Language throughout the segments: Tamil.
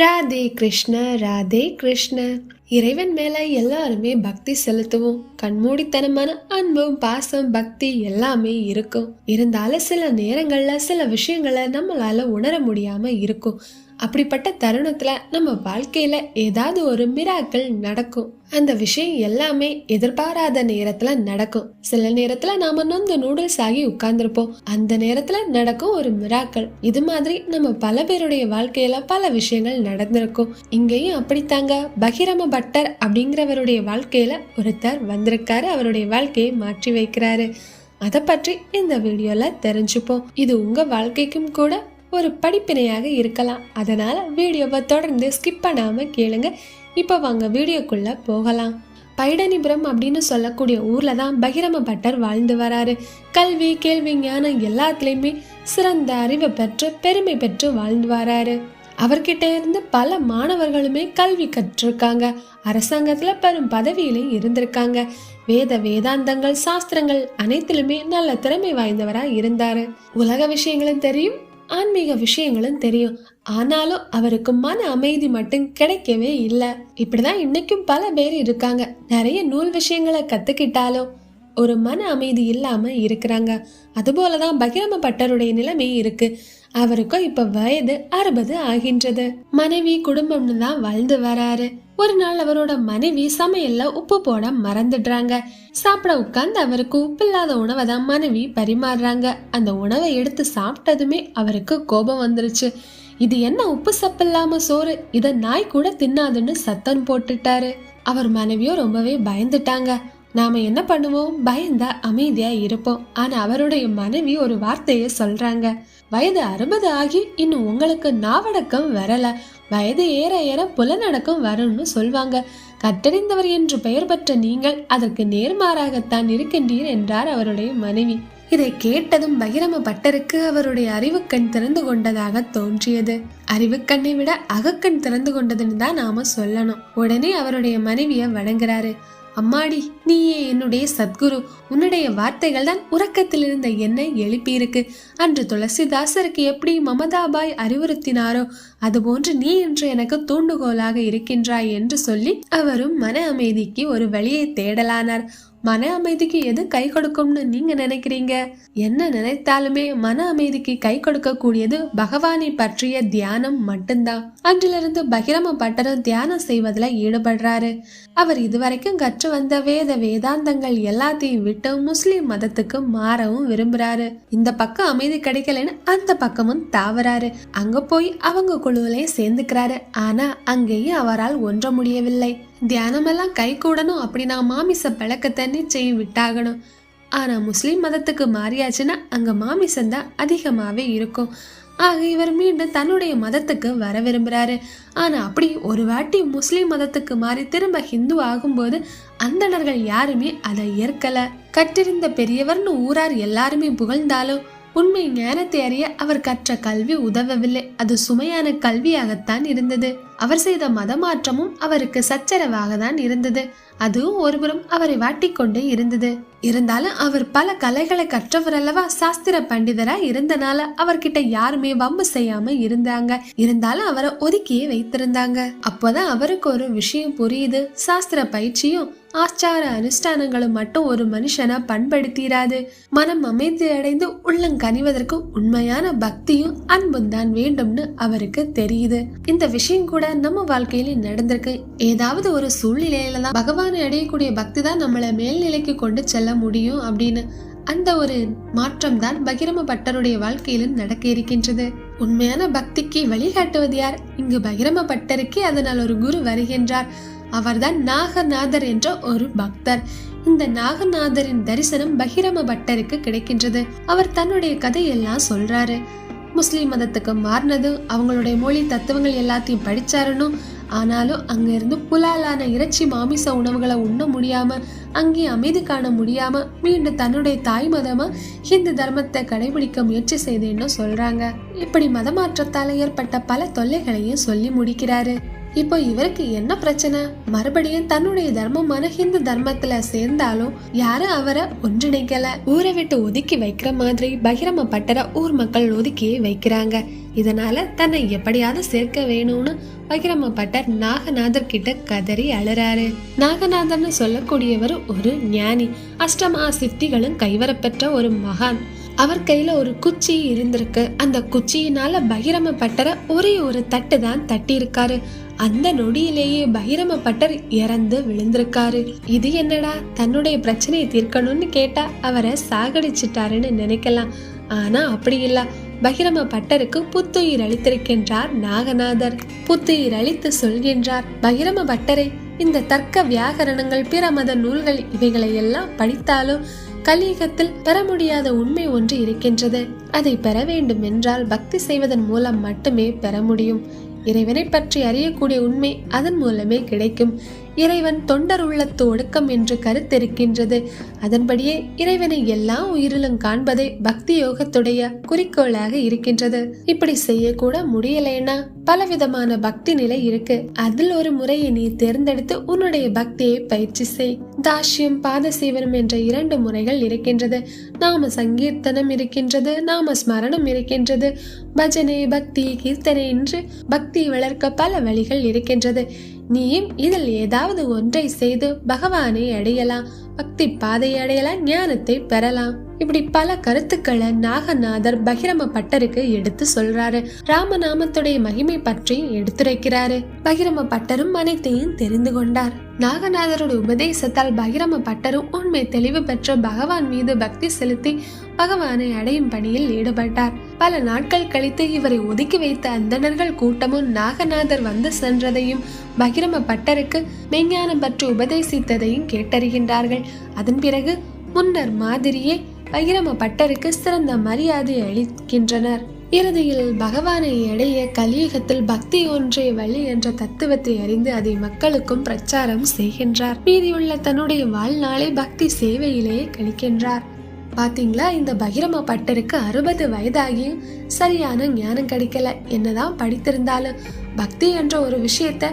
ராதே கிருஷ்ண ராதே கிருஷ்ண. இறைவன் மேல எல்லாருமே பக்தி செலுத்துவோம். கண்மூடித்தனமான அன்பும் பாசம் பக்தி எல்லாமே இருக்கும். இருந்தாலும் சில நேரங்கள்ல சில விஷயங்களை நம்மளால உணர முடியாம இருக்கும். அப்படிப்பட்ட தருணத்துல நம்ம வாழ்க்கையில ஏதாவது ஒரு மிராக்கள் நடக்கும். அந்த விஷயம் எல்லாமே எதிர்பாராத நேரத்துல நடக்கும். சில நேரத்துல நாம நொந்து நூடுல்ஸ் ஆகி உட்கார்ந்துருப்போம். அந்த நேரத்துல நடக்கும் ஒரு மிராக்கள் இது மாதிரி நம்ம பல பேருடைய வாழ்க்கையில பல விஷயங்கள் நடந்திருக்கும். இங்கேயும் அப்படித்தாங்க. பகிரம பட்டர் அப்படிங்கிறவருடைய வாழ்க்கையில ஒருத்தர் வந்திருக்காரு. அவருடைய வாழ்க்கையை மாற்றி வைக்கிறாரு. அதை பற்றி இந்த வீடியோல தெரிஞ்சுப்போம். இது உங்க வாழ்க்கைக்கும் கூட ஒரு படிப்பினையாக இருக்கலாம். அதனால வீடியோவை தொடர்ந்து ஸ்கிப் பண்ணாம கேளுங்க. இப்போ வாங்க வீடியோக்குள்ள போகலாம். பைடனிபுரம் அப்படின்னு சொல்லக்கூடிய ஊர்ல தான் பகிரம பட்டர் வாழ்ந்து வராரு. கல்வி கேள்வி ஞானம் எல்லாத்துலேயுமே சிறந்த அறிவை பெற்று பெருமை பெற்று வாழ்ந்து வராரு. அவர்கிட்ட இருந்து பல மாணவர்களுமே கல்வி கற்றிருக்காங்க. அரசாங்கத்துல பெரும் பதவியிலையும் இருந்திருக்காங்க. வேத வேதாந்தங்கள் சாஸ்திரங்கள் அனைத்திலுமே நல்ல திறமை வாய்ந்தவரா இருந்தாரு. உலக விஷயங்களும் தெரியும் ஆன்மீக விஷயங்களும் தெரியும். ஆனாலும் அவருக்கு மன அமைதி மட்டும் கிடைக்கவே இல்லை. இப்படிதான் இன்னைக்கும் பல பேர் இருக்காங்க. நிறைய நூல் விஷயங்களை கத்துக்கிட்டாலும் ஒரு மன அமைதி இல்லாம இருக்கிறாங்க. அதுபோலதான் பகிரம பட்டருடைய நிலைமை இருக்கு. அவருக்கும் இப்ப வயது அறுபது ஆகின்றது. மனைவி குடும்பம்னு தான் வாழ்ந்து வராரு. ஒரு நாள் அவரோட மனைவி சமையல்ல உப்பு போட மறந்துடுறாங்க. சாப்பிட உட்கார்ந்து அவருக்கு உப்பு இல்லாத உணவை தான் மனைவி பரிமாறுறாங்க. அந்த உணவை எடுத்து சாப்பிட்டதுமே அவருக்கு கோபம் வந்துருச்சு. இது என்ன உப்பு சப்பில்லாம சோறு? இத நாய் கூட தின்னாதுன்னு சத்தம் போட்டுட்டாரு. அவர் மனைவியோ ரொம்பவே பயந்துட்டாங்க. நாம என்ன பண்ணுவோம்? பயந்தா அமைதியா இருப்போம். ஆனா அவருடைய மனைவி ஒரு வார்த்தையை சொல்றாங்க. வயது அறுபது ஆகி இன்னும் உங்களுக்கு நாவடக்கம் வரல. வயது ஏற ஏற புலநடக்கம் வரும்னு சொல்வாங்க. கற்றறிந்தவர் என்று பெயர் பெற்ற நீங்கள் அதற்கு நேர்மாறாகத்தான் இருக்கின்றீர் என்றார் அவருடைய மனைவி. இதை கேட்டதும் பகிரம பட்டருக்கு அவருடைய அறிவுக்கண் திறந்து கொண்டதாக தோன்றியது. அறிவுக்கண்ணை விட அகக்கண் திறந்து கொண்டதுன்னு தான் நாம சொல்லணும். உடனே அவருடைய மனைவியை வணங்குறாரு. அம்மாடி நீயே என்னுடைய சத்குரு உன்னுடைய வார்த்தைகள் தான் உறக்கத்தில் இருந்த என்னை எழுப்பியிருக்கு. அன்று துளசிதாசருக்கு எப்படி மமதாபாய் அறிவுறுத்தினாரோ அதுபோன்று நீ இன்று எனக்கு தூண்டுகோலாக இருக்கின்றாய் என்று சொல்லி அவரும் மன அமைதிக்கு ஒரு வழியை தேடலானார். மன அமைதிக்கு எது கை கொடுக்கும்னு நீங்க நினைக்கிறீங்க? என்ன நினைத்தாலுமே மன அமைதிக்கு கை கொடுக்கக்கூடியது பகவானை பற்றிய தியானம் மட்டும்தான். அன்றிலிருந்து பகிரம பட்டரும் தியானம் செய்வதில் ஈடுபடுறாரு. அவர் இதுவரைக்கும் கற்று வந்த வேத வேதாந்தங்கள் எல்லாத்தையும் விட்டு முஸ்லிம் மதத்துக்கு மாறவும் விரும்புறாரு. இந்த பக்கம் அமைதி கிடைக்கலன்னு அந்த பக்கமும் தாவறாரு. அங்க போய் அவங்க குழுவிலையும் சேர்ந்துக்கிறாரு. ஆனா அங்கேயும் அவரால் ஒன்ற முடியவில்லை. தியானமெல்லாம் கை கூடணும் அப்படின்னா மாமிச பழக்கத்தை நிச்சயம் விட்டாகணும். ஆனால் முஸ்லீம் மதத்துக்கு மாறியாச்சுன்னா அங்கே மாமிசம் தான் இருக்கும். ஆக இவர் மீண்டும் தன்னுடைய மதத்துக்கு வர விரும்புகிறாரு ஆனால் அப்படி ஒரு வாட்டி முஸ்லீம் மதத்துக்கு மாறி திரும்ப ஹிந்து ஆகும்போது அந்தணர்கள் யாருமே அதை ஏற்கலை. கற்றிருந்த பெரியவர்னு ஊரார் எல்லாருமே புகழ்ந்தாலும் உண்மை ஞானத்தை அறிய அவர் கற்ற கல்வி உதவவில்லை. அது சுமையான கல்வியாகத்தான் இருந்தது. அவர் செய்த மதமாற்றமும் அவருக்கு சச்சரவாக தான் இருந்தது. அதுவும் ஒருபுறம் அவரை வாட்டிக்கொண்டே இருந்தது. இருந்தாலும் அவர் பல கலைகளை கற்றவர் அல்லவா? சாஸ்திர பண்டிதரா இருந்தனால அவர்கிட்ட யாருமே வம்பு செய்யாம இருந்தாங்க. இருந்தாலும் அவரை ஒதுக்கியே வைத்திருந்தாங்க. அப்போதான் அவருக்கு ஒரு விஷயம் புரியுது. சாஸ்திர பயிற்சியும் ஆச்சார அனுஷ்டானங்களும் மட்டும் ஒரு மனுஷனை பண்படுத்திராது. மனம் அமைதி அடைந்து உள்ளம் கனிவதற்கு உண்மையான பக்தியும் அன்பும் தான் வேண்டும்னு அவருக்கு தெரியுது. இந்த விஷயம் கூட நம்ம வாழ்க்கையில நடந்திருக்கு. ஏதாவது ஒரு சூழ்நிலையில தான் பகவானை அடையக்கூடிய பக்தி தான் நம்மளை மேல்நிலைக்கு கொண்டு செல்ல முடியும் அப்படின்னு அந்த ஒரு மாற்றம் தான் பகிரம பட்டருடைய வாழ்க்கையிலும் நடக்க இருக்கின்றது. உண்மையான பக்திக்கு வழிகாட்டுவது யார்? இங்கு பகிரம பட்டருக்கே அதனால் ஒரு குரு வருகின்றார். அவர்தான் நாகநாதர் என்ற ஒரு பக்தர். இந்த நாகநாதரின் தரிசனம் பகிரம பட்டருக்கு கிடைக்கின்றது. அவர் தன்னுடைய கதையெல்லாம் சொல்றாரு. முஸ்லீம் மதத்துக்கு மாறினது. அவங்களுடைய மொழி தத்துவங்கள் எல்லாத்தையும் படித்தாரணும் ஆனாலும் அங்கேருந்து புலாலான இறைச்சி மாமிச உணவுகளை உண்ண முடியாம அங்கே அமைதி காண முடியாம மீண்டும் தன்னுடைய தாய் மதமா ஹிந்து தர்மத்தை கடைபிடிக்க முயற்சி செய்தேன்னு சொல்றாங்க. இப்படி மதமாற்றத்தால ஏற்பட்ட பல தொல்லைகளையும் சொல்லி முடிக்கிறாரு. இப்போ இவருக்கு என்ன பிரச்சனை? மறுபடியும் தன்னுடைய தர்மமான ஹிந்து தர்மத்துல சேர்ந்தாலும் யாரும் அவரை ஒன்றிணைக்கல. ஊரை விட்டு ஒதுக்கி வைக்கிற மாதிரி பகிரமப்பட்டர ஊர் மக்கள் ஒதுக்கியே வைக்கிறாங்க. இதனால தன்னை எப்படியாவது சேர்க்க வேணும்னு பகிரம பட்டர் நாகநாதர் கிட்ட கதறி அழுறாரு. நாகநாதர்னு சொல்லக்கூடியவர் ஒரு ஞானி. அஷ்டமா சித்திகளும் கைவரப்பெற்ற ஒரு மகான். அவர் கையில ஒரு குச்சி இருந்திருக்கு. அந்த குச்சியினால பகிரம பட்டரை ஒரே ஒரு தட்டு தான் தட்டி இருக்காரு அந்த நொடியிலேயே பகிரம பட்டர் இறந்து விழுந்திருக்காரு. இது என்னடா? தன்னுடைய பிரச்சனையை தீர்க்கணும்னு கேட்டா அவரை சாகடிச்சிட்டாருன்னு நினைக்கலாம். ஆனா அப்படி இல்ல. பகிரம பட்டருக்கு புத்துயிர் அளித்திருக்கின்றார் நாகநாதர். புத்துயிர் அளித்து சொல்கின்றார் பகிரம பட்டரை இந்த தர்க்க வியாகரணங்கள் பிற மத நூல்கள் இவைகளை எல்லாம் படித்தாலும் கலியுகத்தில் பெற முடியாத உண்மை ஒன்று இருக்கின்றது. அதை பெற வேண்டும் என்றால் பக்தி செய்வதன் மூலம் மட்டுமே பெற முடியும். இறைவனை பற்றி அறியக்கூடிய உண்மை அதன் மூலமே கிடைக்கும். இறைவன் தொண்டர் உள்ளத்து ஒடுக்கம் என்று கருத்திருக்கின்றது. அதன்படியே இறைவனை எல்லா உயிரிலும் காண்பதே பக்தி யோகத்துடைய குறிக்கோளாக இருக்கின்றது. இப்படி செய்யக்கூட முடியலைன்னா பலவிதமான பக்தி நிலை இருக்கு. அதில் ஒரு முறையை நீ தேர்ந்தெடுத்து உன்னுடைய பக்தியை பயிற்சி செய். தாஷ்யம் பாதசீவனம் என்ற இரண்டு முறைகள் இருக்கின்றது. நாம சங்கீர்த்தனம் இருக்கின்றது நாம ஸ்மரணம் இருக்கின்றது. பஜனை பக்தி கீர்த்தனை என்று பக்தி வளர்க்க பல வழிகள் இருக்கின்றது. நீயும் இதில் ஏதாவது ஒன்றை செய்து பகவானை அடையலாம். பக்தி பாதை அடையலாம் ஞானத்தை பெறலாம். இப்படி பல கருத்துக்களை நாகநாதர் பகிரம பட்டருக்கு எடுத்து சொல்றாரு. ராமநாமத்துடைய மகிமை பற்றி எடுத்துரைக்கிறாரு. பகிரம பட்டரும் அனைத்தையும் தெரிந்து கொண்டார். நாகநாதரோட உபதேசத்தால் பகிரம பட்டரும் உண்மை தெளிவு பெற்ற பகவான் மீது பக்தி செலுத்தி பகவானை அடையும் பணியில் ஈடுபட்டார். பல நாட்கள் கழித்து இவரை ஒதுக்கி வைத்த அந்தணர்கள் கூட்டமும் நாகநாதர் வந்து சென்றதையும் பகிரம பட்டருக்கு மெய்ஞானம் பற்றி உபதேசித்ததையும் கேட்டறிகின்றார்கள். அதன் பிறகு முன்னர் மாதிரியே பகிரம பட்டருக்கு சிறந்த மரியாதை அளிக்கின்றனர். இறுதியில் பகவானை அடைய கலியுகத்தில் பக்தி ஒன்றே வழி என்ற தத்துவத்தை அறிந்து அதை மக்களுக்கும் பிரச்சாரம் செய்கின்றார். மீதியுள்ள தன்னுடைய வாழ்நாளை பக்தி சேவையிலேயே கழிக்கின்றார். பாத்தீங்களா? இந்த பகிரம பட்டருக்கு அறுபது வயதாகியும் சரியான ஞானம் கிடைக்கல. என்னதான் படித்திருந்தாலும் பக்தி என்ற ஒரு விஷயத்த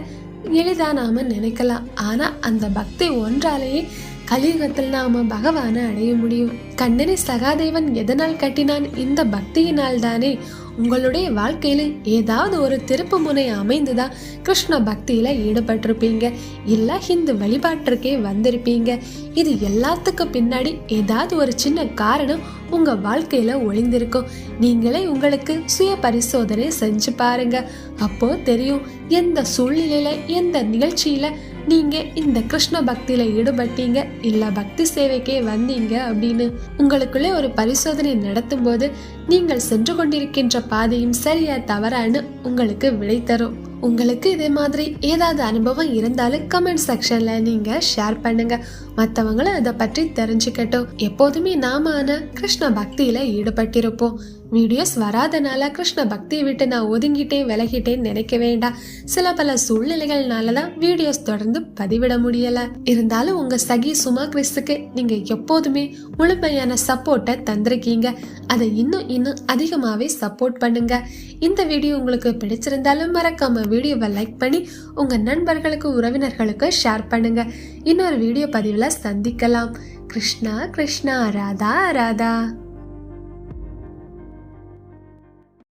எளிதா நாம நினைக்கலாம். ஆனா அந்த பக்தி ஒன்றாலேயே கலியுகத்தில் நாம பகவானை அடைய முடியும். கண்ணனை சகாதேவன் எதனால் கட்டினான்? இந்த பக்தியினால் தானே உங்களுடைய வாழ்க்கையில ஏதாவது ஒரு திருப்பு முனை அமைந்துதான் கிருஷ்ண பக்தியில ஈடுபட்டிருப்பீங்க. இல்ல ஹிந்து வழிபாட்டிற்கே வந்திருப்பீங்க. இது எல்லாத்துக்கும் பின்னாடி ஏதாவது ஒரு சின்ன காரணம் உங்க வாழ்க்கையில ஒளிந்திருக்கும். நீங்களே உங்களுக்கு சுய பரிசோதனை செஞ்சு பாருங்க. அப்போ தெரியும் எந்த சூழ்நிலையில எந்த நிகழ்ச்சியில நீங்கள் இந்த கிருஷ்ண பக்தியில் ஈடுபட்டீங்க இல்லை பக்தி சேவைக்கே வந்தீங்க அப்படின்னு உங்களுக்குள்ளே ஒரு பரிசோதனை நடத்தும் போது நீங்கள் சென்று கொண்டிருக்கின்ற பாதையும் சரியா தவறான்னு உங்களுக்கு விடை தரும். உங்களுக்கு இதே மாதிரி ஏதாவது அனுபவம் இருந்தாலும் கமெண்ட் செக்ஷனில் நீங்கள் ஷேர் பண்ணுங்க. மற்றவங்களும் அதை பற்றி தெரிஞ்சுக்கட்டும். எப்போதுமே நாம கிருஷ்ண பக்தியில் ஈடுபட்டிருப்போம். வீடியோஸ் வராதனால கிருஷ்ண பக்தியை விட்டு நான் ஒதுங்கிட்டேன் விலகிட்டேன்னு நினைக்க வேண்டாம். சில பல சூழ்நிலைகள்னால தான் வீடியோஸ் தொடர்ந்து பதிவிட முடியலை. இருந்தாலும் உங்கள் சகி சுமா கிறிஸ்துக்கு நீங்கள் எப்போதுமே முழுமையான சப்போர்ட்டை தந்திருக்கீங்க. அதை இன்னும் இன்னும் அதிகமாகவே சப்போர்ட் பண்ணுங்க. இந்த வீடியோ உங்களுக்கு பிடிச்சிருந்தாலும் மறக்காம வீடியோவை லைக் பண்ணி உங்கள் நண்பர்களுக்கு உறவினர்களுக்கு ஷேர் பண்ணுங்கள் இன்னொரு வீடியோ பதிவில் சந்திக்கலாம். கிருஷ்ணா கிருஷ்ணா ராதா ராதா.